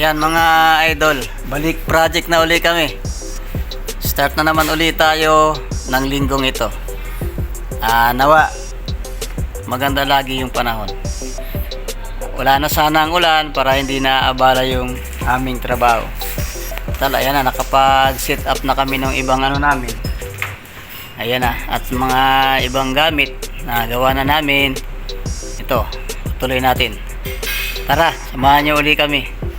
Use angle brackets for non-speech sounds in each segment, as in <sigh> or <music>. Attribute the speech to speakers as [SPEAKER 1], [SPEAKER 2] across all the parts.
[SPEAKER 1] Ayan mga idol, balik project na uli kami. Start na naman uli tayo ng linggong ito. Ah, nawa, maganda lagi yung panahon. Wala na sana ang ulan para hindi na abala yung aming trabaho. Tal, ayan na, nakapag-set up na kami ng ibang ano namin. Ayan na, at mga ibang gamit na gawa na namin. Ito, tuloy natin. Tara, samahan niyo uli kami.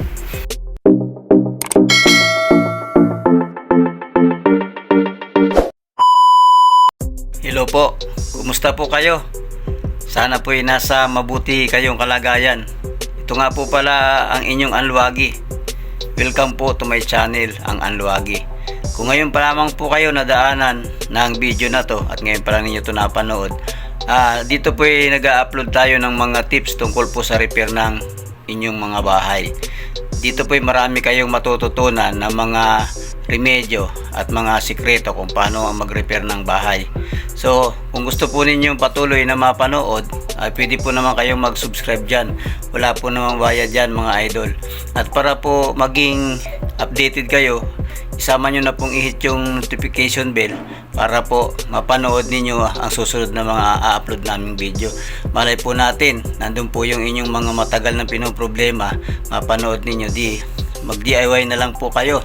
[SPEAKER 1] Hello po, kumusta po kayo? Sana po ay nasa mabuti kayong kalagayan. Ito nga po pala ang inyong Anluwagi. Welcome po to my channel, ang Anluwagi. Kung ngayon pa lamang po kayo nadaanan ng video na to at ngayon pa lang ninyo ito napanood, ah, dito po ay nag-upload tayo ng mga tips tungkol po sa repair ng inyong mga bahay. Dito po ay marami kayong matututunan ng mga remedyo at mga sikreto kung paano ang mag-repair ng bahay. So, kung gusto po ninyong patuloy na mapanood, ay pwede po naman kayong mag-subscribe dyan. Wala po namang bayad dyan mga idol. At para po maging updated kayo, isama nyo na pong i-hit yung notification bell para po mapanood ninyo ang susunod na mga a-upload naming video. Malay po natin, nandun po yung inyong mga matagal na pinoproblema, mapanood ninyo di mag-DIY na lang po kayo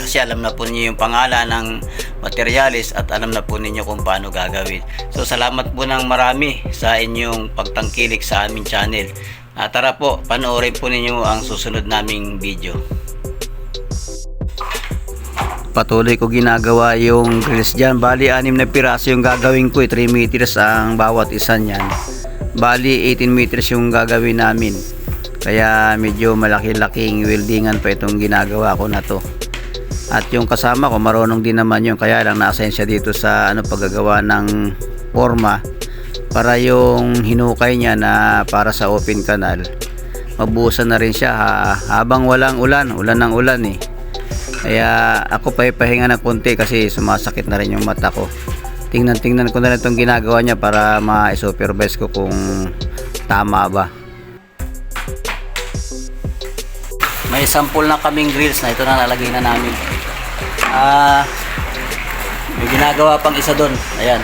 [SPEAKER 1] kasi alam na po ninyo yung pangalan ng materialis at alam na po ninyo kung paano gagawin. So salamat po ng marami sa inyong pagtangkilik sa aming channel. Ah, tara po, panoorin po ninyo ang susunod naming video. Patuloy ko ginagawa yung grills dyan. Bali, anim na piraso yung gagawin ko. 3 meters ang bawat isa niyan. Bali, 18 meters yung gagawin namin. Kaya medyo malaki-laking weldingan pa itong ginagawa ko na to. At yung kasama ko marunong din naman yun kaya lang na-assign dito sa ano paggagawa ng forma para yung hinukay niya na para sa open canal mabuhusan na rin siya ha, habang walang ulan ulan ng ulan eh kaya ako pa ipahinga ng konti kasi sumasakit na rin yung mata ko. Tingnan tingnan ko na rin itong ginagawa niya para ma-supervise ko kung tama ba. May sample na kaming grills na ito na nalagay na namin. Ah may ginagawa pang isa doon ayan.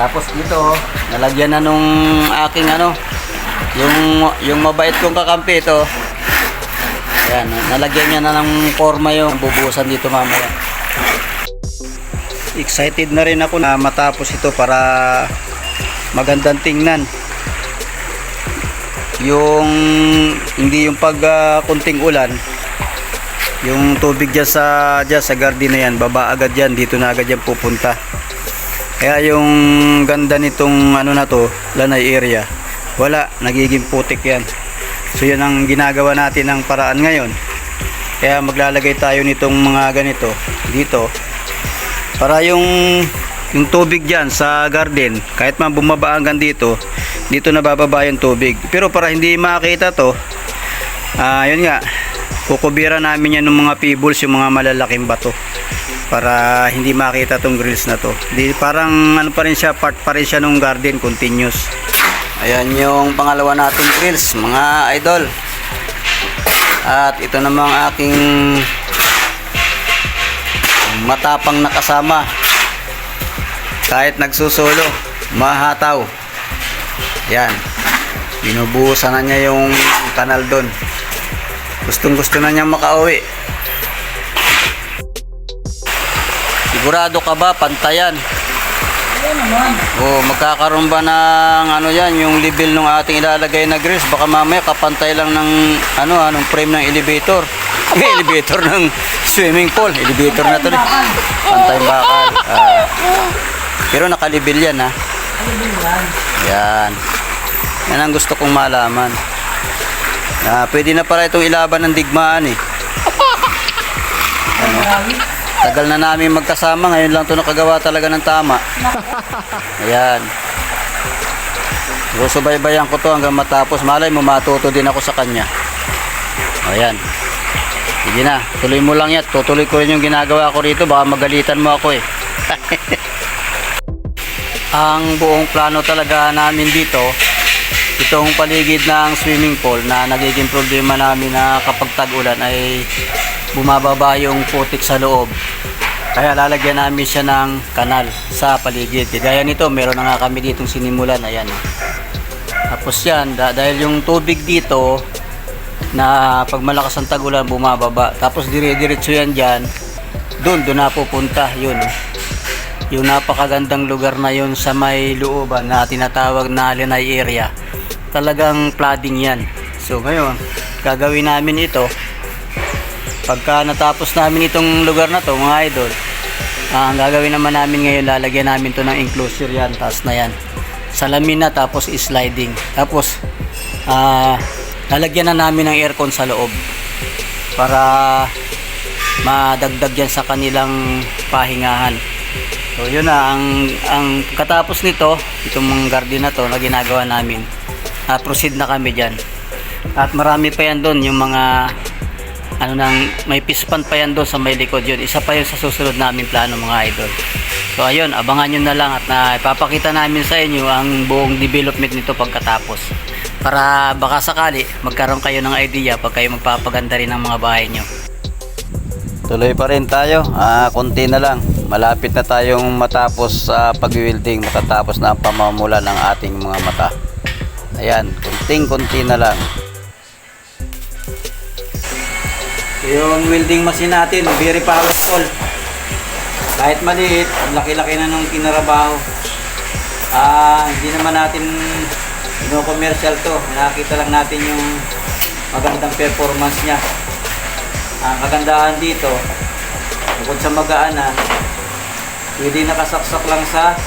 [SPEAKER 1] Tapos dito nalagyan na nung aking ano yung yung mabait kong kakampi ito ayan nalagyan niya na ng forma yung bubusan dito mamaya. Excited na rin ako na matapos ito para magandang tingnan. Yung hindi yung pag ah, kunting ulan yung tubig dyan sa dyan sa garden na yan baba agad yan dito na agad yan pupunta. Kaya yung ganda nitong ano na to lanay area wala nagiging putik yan so yan ang ginagawa natin ng paraan ngayon. Kaya maglalagay tayo nitong mga ganito dito. Para yung yung tubig dyan sa garden kahit man bumaba hanggang dito dito nabababa yung tubig. Pero para hindi makita to ah yun nga kukubira namin yan ng mga pebbles yung mga malalaking bato. Para hindi makita tong grills na to. Di, parang ano pa rin siya part pa rin siya ng garden continuous ayan yung pangalawa nating grills mga idol. At ito namang aking matapang na kasama kahit nagsusulo mahataw. Yan binubuhusan na niya yung kanal doon gustong gusto na niyang makauwi. Sigurado ka ba pantayan o magkakaroon ba ng ano yan yung level ng ating ilalagay na grills baka mamaya kapantay lang ng ano anong frame ng elevator. <laughs> Yung elevator ng swimming pool. Elevator na to. Pantay bakal Ah. pero nakalibil yan ha yan. Yan. Ang gusto kong malaman. Ah, pwede na pala itong ilaban ng digmaan eh. Ano? Tagal na namin magkasama, ngayon lang ito nakagawa talaga ng tama. <laughs> Ayan. Susubaybayan ko to hanggang matapos. Malay mo, matuto din ako sa kanya. Ayan. Sige na, tuloy mo lang yan. Tutuloy ko rin yung ginagawa ko rito. Baka magalitan mo ako eh. <laughs> Ang buong plano talaga namin dito itong paligid ng swimming pool na nagiging problema namin na kapag tag-ulan ay bumababa yung putik sa loob. Kaya lalagyan namin siya ng kanal sa paligid. Gaya nito, meron na nga kami ditong sinimulan. Ayan. Tapos yan, da- dahil yung tubig dito na pag malakas ang tagulan bumababa. Tapos dire-diretso yan dyan. Doon, doon na pupunta. Yun. Yung napakagandang lugar na yun sa may looban na tinatawag na Lenay area. Talagang flooding yan. So ngayon, gagawin namin ito. Pagka natapos namin itong lugar na to, mga idol, ah, ang gagawin naman namin ngayon, lalagyan namin to ng enclosure yan, taas na yan. Salamin na, tapos sliding. Tapos, ah, lalagyan na namin ng aircon sa loob para madagdag yan sa kanilang pahingahan. So yun na, ang, ang katapos nito, itong mga garden na to na ginagawa namin, ah, proceed na kami dyan. At marami pa yan doon, yung mga ano nang may pispan pa yan doon sa may likod yun. Isa pa yun sa susunod namin plano mga idol. So ayun, abangan nyo na lang at na ipapakita namin sa inyo ang buong development nito pagkatapos. Para baka sakali magkaroon kayo ng idea pag kayo magpapaganda rin ng mga bahay nyo. Tuloy pa rin tayo. Ah, konti na lang. Malapit na tayong matapos sa pag-welding. Matatapos na ang pamamula ng ating mga mata. Ayan, kunting-kunti na lang. Yung welding machine natin, very powerful. Kahit maliit, laki-laki na nung kinarabaho. Ah, hindi naman natin ino-commercial to. Nakita lang natin yung magandang performance niya. Ang kagandahan dito, bukod sa magaan na, pwede nakasaksak lang sa,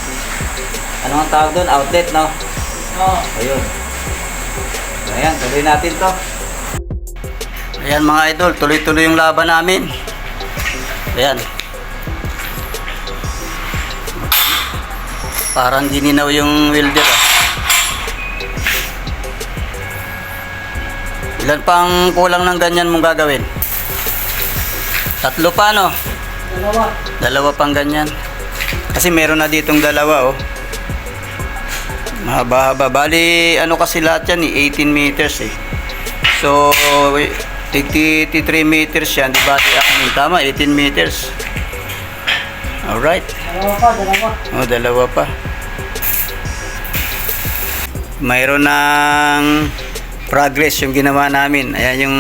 [SPEAKER 1] ano ang tawag doon? Outlet, no? Oo. Ayun. Ayan, tuloy natin to. Ayan mga idol, tuloy-tuloy yung laban namin. Ayan. Parang gininaw yung welder ah. Ilan pang kulang ng ganyan mong gagawin? Tatlo pa no?
[SPEAKER 2] Dalawa.
[SPEAKER 1] Dalawa pang ganyan. Kasi meron na ditong dalawa oh. Mahaba-haba. Bali, ano kasi lahat yan eh, 18 meters eh. So, 83 meters yan. Di ba? Ang tama, 18 meters. Alright.
[SPEAKER 2] Dalawa pa, dalawa.
[SPEAKER 1] Oh, dalawa pa. Mayroon ng progress yung ginawa namin. Ayan yung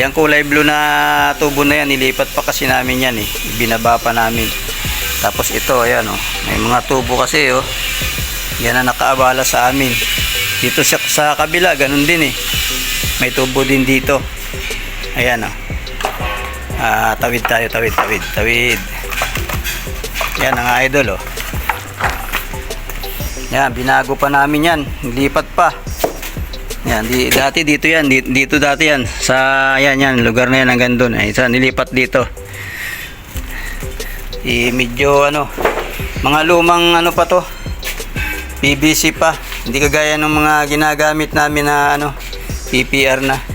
[SPEAKER 1] yung kulay blue na tubo na yan, nilipat pa kasi namin yan eh. Binaba pa namin. Tapos ito, ayan oh. May mga tubo kasi oh. Yan na nakaabala sa amin. Dito sa, sa kabila, ganun din eh. May tubo din dito. Ayan oh. Ah, tawid tayo, tawid, tawid, tawid. Yan ang idol oh. Yan, binago pa namin yan. Lipat pa. Yan, di, dati dito yan. Dito, dito dati yan. Sa, yan, yan. Lugar na yan hanggang doon. Ay, isa, nilipat dito. I, medyo ano, mga lumang ano pa to. PVC pa. Hindi kagaya ng mga ginagamit namin na ano, PPR na.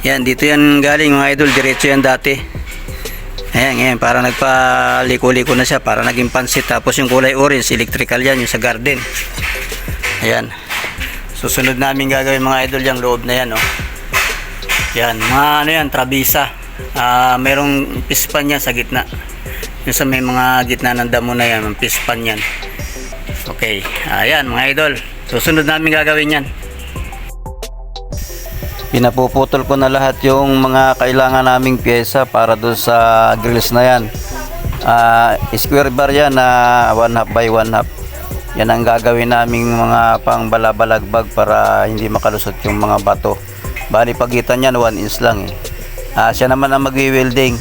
[SPEAKER 1] Yan, dito yan galing mga idol. Diretso yan dati. Ayan, ngayon, para nagpaliko-liko na siya, para naging pansit. Tapos yung kulay orange, electrical yan, yung sa garden. Ayan. Susunod namin gagawin mga idol yung loob na yan, oh. Yan, mga ano yan, trabisa. Ah, merong pispan yan sa gitna. Yung sa may mga gitna ng damo na yan, may pispan yan. Okay, ayan mga idol. Susunod namin gagawin yan. Pinapuputol ko na lahat yung mga kailangan naming pyesa para doon sa grills na yan. Ah, square bar yan na 1 half by 1 half. Yan ang gagawin naming mga pang balabalagbag para hindi makalusot yung mga bato. Bali pagitan yan 1 inch lang eh. Ah, siya naman ang magwi-welding.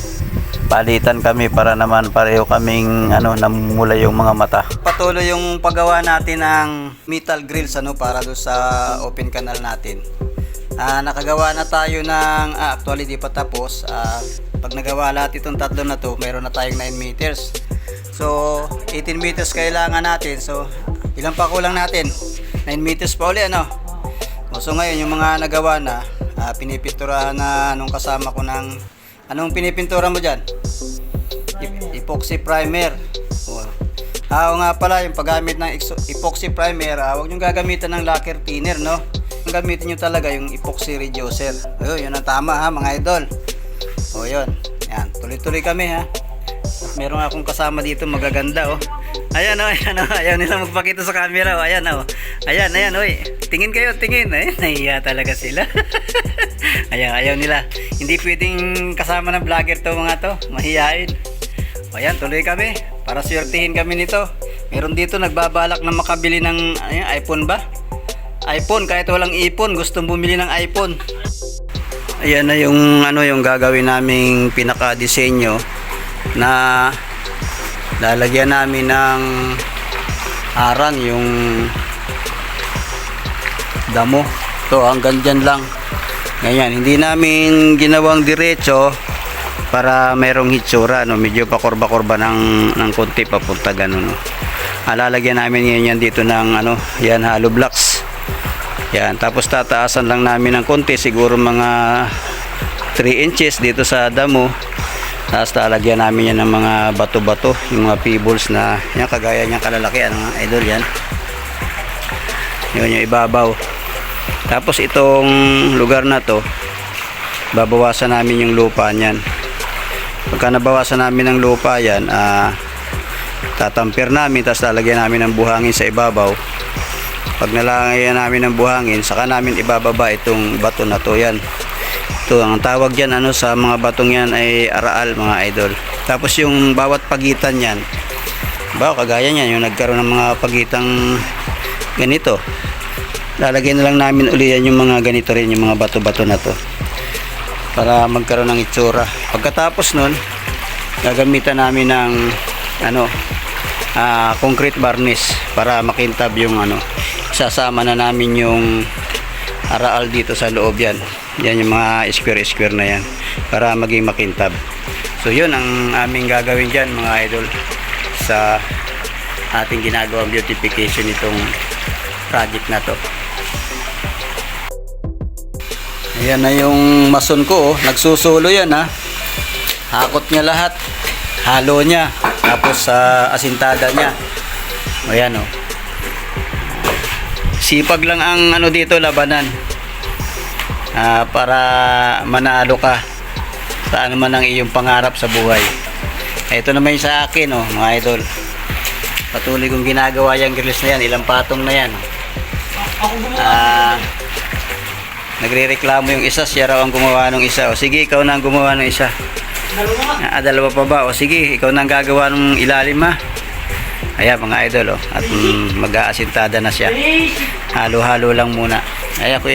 [SPEAKER 1] Palitan kami para naman pareho kaming ano namumula yung mga mata. Patuloy yung paggawa natin ng metal grills ano para do sa open canal natin. Ah, nakagawa na tayo ng ah, actually di pa tapos. Ah, pag nagawa lahat itong tatlo na to, meron na tayong 9 meters. So, 18 meters kailangan natin. So, ilan pa kulang natin? 9 meters pa uli ano? So ngayon yung mga nagawa na, ah, pinipinturahan na nung kasama ko ng anong pinipintura mo diyan? Epoxy primer. O, Ah, nga pala, yung paggamit ng epoxy primer, ah, huwag nyo gagamitan ng lacquer thinner, no? Gamitin nyo talaga yung epoxy reducer. Ayun, yun ang tama ha, mga idol. O yun, yan, tuloy-tuloy kami ha. Meron akong kasama dito magaganda oh. Ayan oh, <laughs> ayan oh, ayaw nila magpakita sa camera oh. Ayan oh. Ayan, ayan oy. Tingin kayo, tingin. Eh, nahiya talaga sila. <laughs> ayan, ayaw nila. Hindi pwedeng kasama ng vlogger to mga to. Mahihain. O ayan, tuloy kami. Para swertihin kami nito. Meron dito nagbabalak na makabili ng ayun, iPhone ba? iPhone kahit walang ipon, gustong bumili ng iPhone. Ayan na yung ano yung gagawin naming pinaka-disenyo na lalagyan namin ng harang yung damo. To hanggang dyan lang. Ganyan, hindi namin ginawang diretso para merong hitsura no medyo pa kurba-kurba ng ng konti papunta ganun no. Ah, lalagyan namin yan, yan dito ng ano yan hollow blocks yan tapos tataasan lang namin ng konti siguro mga 3 inches dito sa damo. Tapos lalagyan namin yan ng mga bato-bato yung mga pebbles na yan kagaya niyan kalalaki ano mga idol yan. Yun yung ibabaw. Tapos itong lugar na to babawasan namin yung lupa niyan. Pagka nabawasan namin ng lupa yan ah, tatampir namin tapos lalagyan namin ng buhangin sa ibabaw pag nalagyan namin ng buhangin saka namin ibababa itong bato na to. Yan. Ito ang tawag yan ano sa mga batong yan ay araal mga idol. Tapos yung bawat pagitan yan ba kagaya niyan yung nagkaroon ng mga pagitang ganito lalagyan na lang namin uli yan yung mga ganito rin yung mga bato-bato na to para magkaroon ng itsura. Pagkatapos nun gagamitan namin ng ano ah, concrete varnish para makintab yung ano sasama na namin yung araal dito sa loob yan yan yung mga square square na yan para maging makintab so yun ang aming gagawin dyan mga idol sa ating ginagawang beautification itong project na to Ayan na yung mason ko, oh. nagsusulo yan ha. Hakot niya lahat. Halo niya. Tapos sa asintada niya. Ayan oh. Sipag lang ang ano dito labanan. Ah, para manalo ka sa ano man ang iyong pangarap sa buhay. Ito naman sa akin oh, mga idol. Patuloy kong ginagawa yung grills na yan. Ilang patong na yan. Ah, Nagrereklamo yung isa, siya raw ang gumawa ng isa. O sige, ikaw na ang gumawa ng isa. Ah, dalawa pa ba? O sige, ikaw na ang gagawa ng ilalim ha. Ayan mga idol oh. At mm, mag-aasintada na siya. Halo-halo lang muna. Ay ako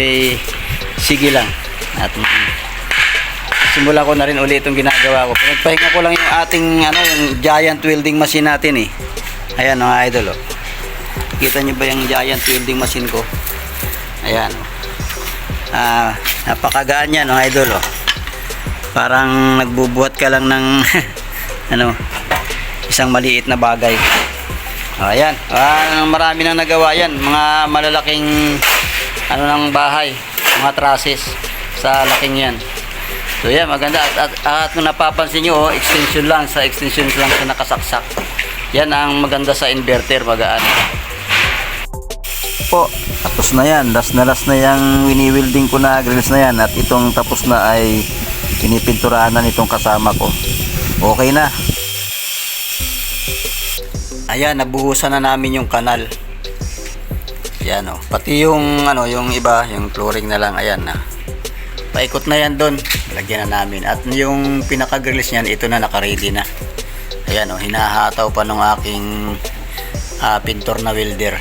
[SPEAKER 1] sige lang. At mm, simula ko na rin ulit itong ginagawa ko. Pinagpahinga ko lang yung ating ano, yung giant welding machine natin eh. Ayan mga idol oh. Kita niyo ba yung giant welding machine ko? Ayan oh. Ah, napakagaan yan, no, idol, oh. Parang nagbubuhat ka lang ng <laughs> ano, isang maliit na bagay. Ayan. Ah, marami nang nagawa yan. Mga malalaking ano ng bahay, mga trusses sa laking yan. So yan, maganda. At, at, at kung napapansin nyo, oh, extension lang. Sa extension lang sa nakasaksak. Yan ang maganda sa inverter, magaan po tapos na yan last na last na yung wini-welding ko na grills na yan at itong tapos na ay pinipinturahan na nitong kasama ko okay na ayan nabuhusan na namin yung kanal. Yan o pati yung ano yung iba yung flooring na lang ayan na paikot na yan doon lagyan na namin. At yung pinaka grills niyan ito na naka-ready na. Ayan o hinahataw pa ng aking ah, pintor na welder.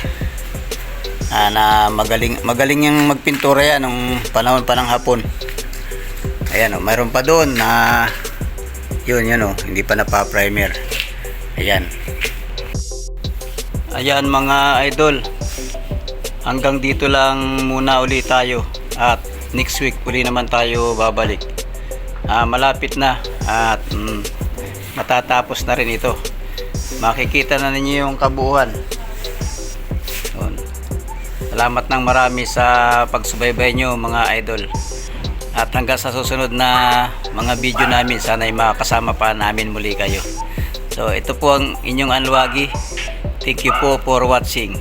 [SPEAKER 1] Ah, na magaling magaling yung magpintura yan nung panahon pa ng hapon. Ayan o mayroon pa doon na yun yun o hindi pa napa-primer ayan ayan mga idol hanggang dito lang muna uli tayo at next week uli naman tayo babalik ah, malapit na at mm, matatapos na rin ito makikita na ninyo yung kabuuan Yun. Salamat ng marami sa pagsubaybay nyo mga idol. At hanggang sa susunod na mga video namin, sana ay makasama pa namin muli kayo. So ito po ang inyong Anluwagi. Thank you po for watching.